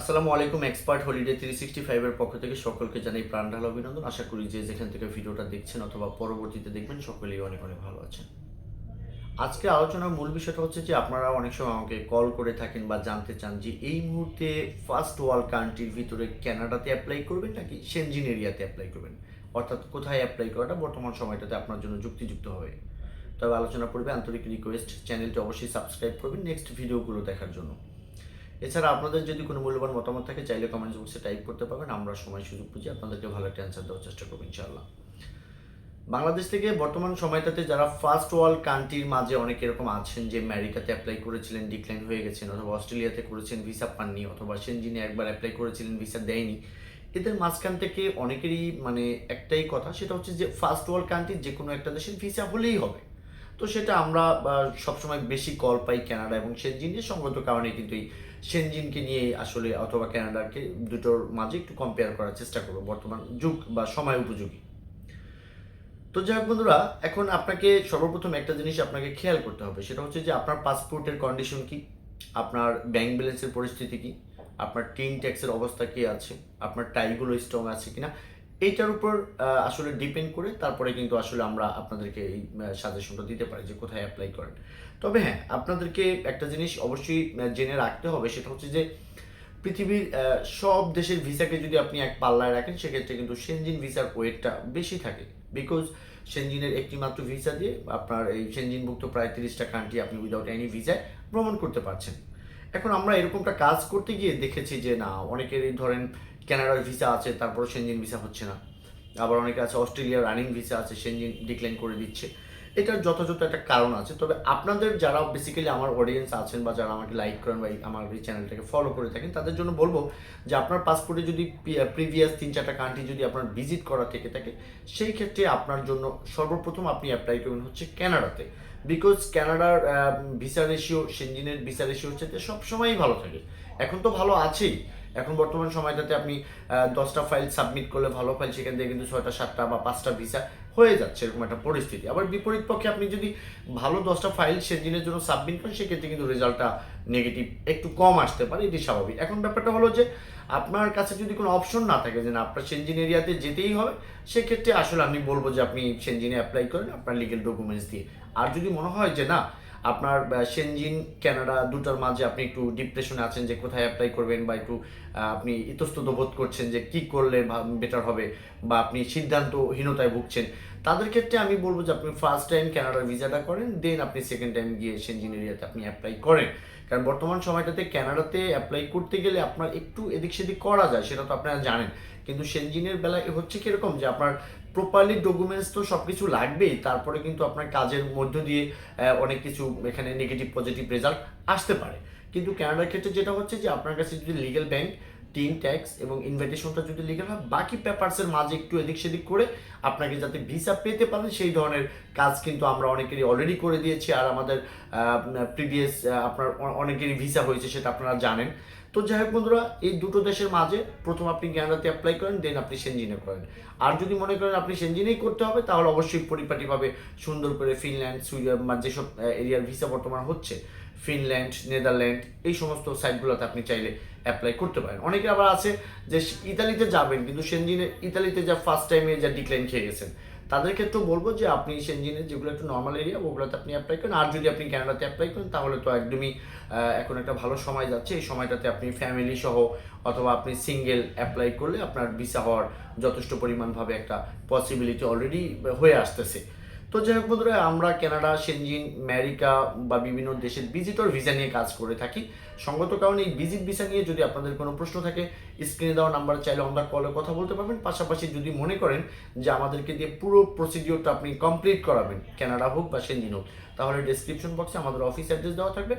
আসসালামু আলাইকুম, expert holiday three sixty ফাইভের পক্ষ থেকে সকলকে জানাই প্রাণঢাল অভিনন্দন। আশা করি যে যেখান থেকে ভিডিওটা দেখছেন অথবা পরবর্তীতে দেখবেন, সকলেই অনেক অনেক ভালো আছেন। আজকে আলোচনার মূল বিষয়টা হচ্ছে যে আপনারা অনেক সময় আমাকে কল করে থাকেন বা জানতে চান যে এই মুহূর্তে ফার্স্ট ওয়ার্ল্ড কান্ট্রির ভিতরে কানাডাতে অ্যাপ্লাই করবেন নাকি সেনজিন এরিয়াতে অ্যাপ্লাই করবেন? অর্থাৎ কোথায় অ্যাপ্লাই করাটা বর্তমান সময়টাতে আপনার জন্য যুক্তিযুক্ত হবে? তবে আলোচনা করবে আন্তরিক রিকোয়েস্ট চ্যানেলটি অবশ্যই সাবস্ক্রাইব করবেন নেক্সট ভিডিওগুলো দেখার জন্য। এছাড়া আপনাদের যদি কোনো মূল্যবান মতামত থাকে, চাইলে কমেন্টস বক্সে টাইপ করতে পারবেন। আমরা সময়, সুযোগ বুঝে আপনাদেরকে ভালো একটা অ্যান্সার দেওয়ার চেষ্টা করব, ইনশাআল্লাহ। বাংলাদেশ থেকে বর্তমান সময়টাতে যারা ফার্স্ট ওয়ার্ল্ড কান্ট্রির মাঝে অনেক এরকম আছেন, যে আমেরিকাতে অ্যাপ্লাই করেছিলেন ডিক্লাইন হয়ে গেছেন, অথবা অস্ট্রেলিয়াতে করেছেন ভিসা পাননি, অথবা সেনজিনে একবার অ্যাপ্লাই করেছিলেন ভিসা দেয়নি, এদের মাঝখান থেকে অনেকেরই মানে একটাই কথা, সেটা হচ্ছে যে ফার্স্ট ওয়ার্ল্ড কান্ট্রির যে কোনো একটা দেশের ভিসা হলেই হবে। তো সেটা আমরা সবসময় বেশি কল পাই কানাডা এবং সেনজিনের সঙ্গত কারণে কিন্তু এই সেনজিনকে নিয়ে আসলে অথবা কানাডাকে দুটোর মাঝে একটু কম্পেয়ার করার চেষ্টা করব বর্তমান যুগ বা সময় উপযোগী। তো যাই হোক বন্ধুরা, এখন আপনাকে সর্বপ্রথম একটা জিনিস আপনাকে খেয়াল করতে হবে, সেটা হচ্ছে যে আপনার পাসপোর্টের কন্ডিশন কি, আপনার ব্যাংক ব্যালেন্সের পরিস্থিতি কি, আপনার টিন ট্যাক্সের অবস্থা কি আছে, আপনার টাইগুলো স্ট্রং আছে কিনা এইটার উপর আসলে ডিপেন্ড করে তারপরে কিন্তু আসলে আমরা আপনাদেরকে এই সাজেশনটা দিতে পারি যে কোথায় অ্যাপ্লাই করেন। তবে হ্যাঁ আপনাদেরকে একটা জিনিস অবশ্যই জেনে রাখতে হবে সেটা হচ্ছে যে পৃথিবীর সব দেশের ভিসাকে যদি আপনি এক পাল্লায় রাখেন, সেক্ষেত্রে কিন্তু সেনজিন ভিসার ওয়েটটা বেশি থাকে। বিকজ সেনজিনের একটি মাত্র ভিসা দিয়ে আপনার এই সেনজিনভুক্ত প্রায় তিরিশটা কান্ট্রি আপনি উইদাউট এনি ভিসায় ভ্রমণ করতে পারছেন। এখন আমরা এরকমটা কাজ করতে গিয়ে দেখেছি যে না, অনেকেরই ধরেন কানাডার ভিসা আছে, তারপর সেনজিন ভিসা হচ্ছে না। আবার অনেকে আছে অস্ট্রেলিয়ার রানিং ভিসা আছে সেনজিন ডিক্লাইন করে দিচ্ছে। এটার যথাযথ একটা কারণ আছে। তবে আপনাদের যারা বেসিক্যালি আমার অডিয়েন্স আছেন বা যারা আমাকে লাইক করেন বা আমার এই চ্যানেলটাকে ফলো করে থাকেন, তাদের জন্য বলব যে আপনার পাসপোর্টে যদি প্রিভিয়াস তিন চারটা কান্ট্রি যদি আপনার ভিজিট করা থেকে থাকে, সেই ক্ষেত্রে আপনার জন্য সর্বপ্রথম আপনি অ্যাপ্লাই করবেন হচ্ছে কানাডাতে বিকজ ক্যানাডার ভিসা রেশিও সেনজিনের ভিসা রেশিও হচ্ছে সবসময়ই ভালো থাকে। এখন তো ভালো আছেই। এখন বর্তমান সময়টাতে আপনি দশটা ফাইল সাবমিট করলে ভালো ফাইল সেখান থেকে কিন্তু ছয়টা, সাতটা বা পাঁচটা ভিসা হয়ে যাচ্ছে এরকম একটা পরিস্থিতি। আবার বিপরীত পক্ষে আপনি যদি ভালো দশটা ফাইল সেদিনের জন্য সাবমিট করেন, সেক্ষেত্রে কিন্তু রেজাল্টটা নেগেটিভ একটু কম আসতে পারে, এটি স্বাভাবিক। এখন ব্যাপারটা হলো যে, আপনার কাছে যদি কোনো অপশন না থাকে যে, না, আপনার সেনজিন এরিয়াতে যেতেই হবে, সেক্ষেত্রে আসলে আমি বলব যে, আপনি সেনজিনে অ্যাপ্লাই করেন, আপনার লিগেল ডকুমেন্টস দিয়ে। আর যদি মনে হয় যে, না আপনার সেনজিন ক্যানাডা দুটার মাঝে আপনি একটু ডিপ্রেশনে আছেন যে কোথায় অ্যাপ্লাই করবেন বা একটু আপনি ইতস্তত বোধ করছেন যে কি করলে বেটার হবে বা আপনি সিদ্ধান্তহীনতায় ভুগছেন। তাদের ক্ষেত্রে আমি বলব যে আপনি ফার্স্ট টাইম কানাডার ভিসাটা করেন দেন আপনি সেকেন্ড টাইম গিয়ে সেনজিন এরিয়াতে আপনি অ্যাপ্লাই করেন। কারণ বর্তমান সময়টাতে কানাডাতে অ্যাপ্লাই করতে গেলে আপনার একটু এদিক সেদিক করা যায়, সেটা তো আপনারা জানেন। কিন্তু সেনজিনের বেলায় হচ্ছে কীরকম যে আপনার প্রপারলি ডকুমেন্টস তো সব কিছু লাগবেই, তারপরে কিন্তু আপনার কাজের মধ্য দিয়ে অনেক কিছু এখানে নেগেটিভ পজিটিভ রেজাল্ট আসতে পারে। কিন্তু কানাডার ক্ষেত্রে যেটা হচ্ছে যে আপনার কাছে যদি লিগেল ব্যাংক টিন ট্যাক্স এবং ইনভাইটেশনটা যদি লিগেল হয়, বাকি পেপারসের মাঝে একটু এদিক সেদিক করে আপনাকে যাতে ভিসা পেতে পারেন, সেই ধরনের কাজ কিন্তু আমরা অনেকেরই অলরেডি করে দিয়েছি। আর আমাদের প্রিভিয়াস আপনার অনেকেরই ভিসা হয়েছে সেটা আপনারা জানেন। তো যাই হোক বন্ধুরা, এই দুটো দেশের মাঝে প্রথম আপনি কানাডাতে অ্যাপ্লাই করেন দেন আপনি সেনজিনে করেন। আর যদি মনে করেন আপনি সেনজিনেই করতে হবে, তাহলে অবশ্যই পরিপাটিভাবে সুন্দর করে ফিনল্যান্ড বা যেসব এরিয়ার ভিসা বর্তমান হচ্ছে ফিনল্যান্ড, নেদারল্যান্ড, এই সমস্ত সাইটগুলোতে আপনি চাইলে অ্যাপ্লাই করতে পারেন। অনেকে আবার আছে যে ইতালিতে যাবেন, কিন্তু সেনজিনে, ইতালিতে যা ফার্স্ট টাইমে যা ডিক্লাইন খেয়ে গেছেন, তাদের ক্ষেত্রেও বলব যে আপনি সেনজিনের যেগুলো একটু নর্মাল এরিয়া ওগুলোতে আপনি অ্যাপ্লাই করেন। আর যদি আপনি ক্যানাডাতে অ্যাপ্লাই করেন, তাহলে তো একদমই এখন একটা ভালো সময় যাচ্ছে। এই সময়টাতে আপনি ফ্যামিলি সহ অথবা আপনি সিঙ্গেল অ্যাপ্লাই করলে আপনার ভিসা হওয়ার যথেষ্ট পরিমাণভাবে একটা পসিবিলিটি অলরেডি হয়ে আসতেছে। তো যাই হোক বন্ধুরা, আমরা কানাডা, সেনজিন, আমেরিকা বা বিভিন্ন দেশের ভিজিটর ভিসা নিয়ে কাজ করে থাকি। সঙ্গত কারণে এই ভিজিট ভিসা নিয়ে যদি আপনাদের কোনো প্রশ্ন থাকে স্ক্রিনে দেওয়া নাম্বার চাইলে আমরা কলে কথা বলতে পারবেন। পাশাপাশি যদি মনে করেন যে আমাদেরকে দিয়ে পুরো প্রসিডিওরটা আপনি কমপ্লিট করাবেন, কানাডা হোক বা সেনজিন হোক, তাহলে ডিসক্রিপশন বক্সে আমাদের অফিস অ্যাড্রেস দেওয়া থাকবে।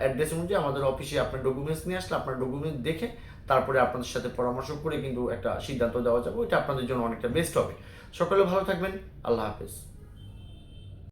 অ্যাড্রেস অনুযায়ী আমাদের অফিসে আপনার ডকুমেন্টস নিয়ে আসলে আপনার ডকুমেন্টস দেখে তারপরে আপনাদের সাথে পরামর্শ করে কিন্তু একটা সিদ্ধান্ত দেওয়া যাবে। ওইটা আপনাদের জন্য অনেকটা বেস্ট হবে। সকলে ভালো থাকবেন। আল্লাহ হাফেজ।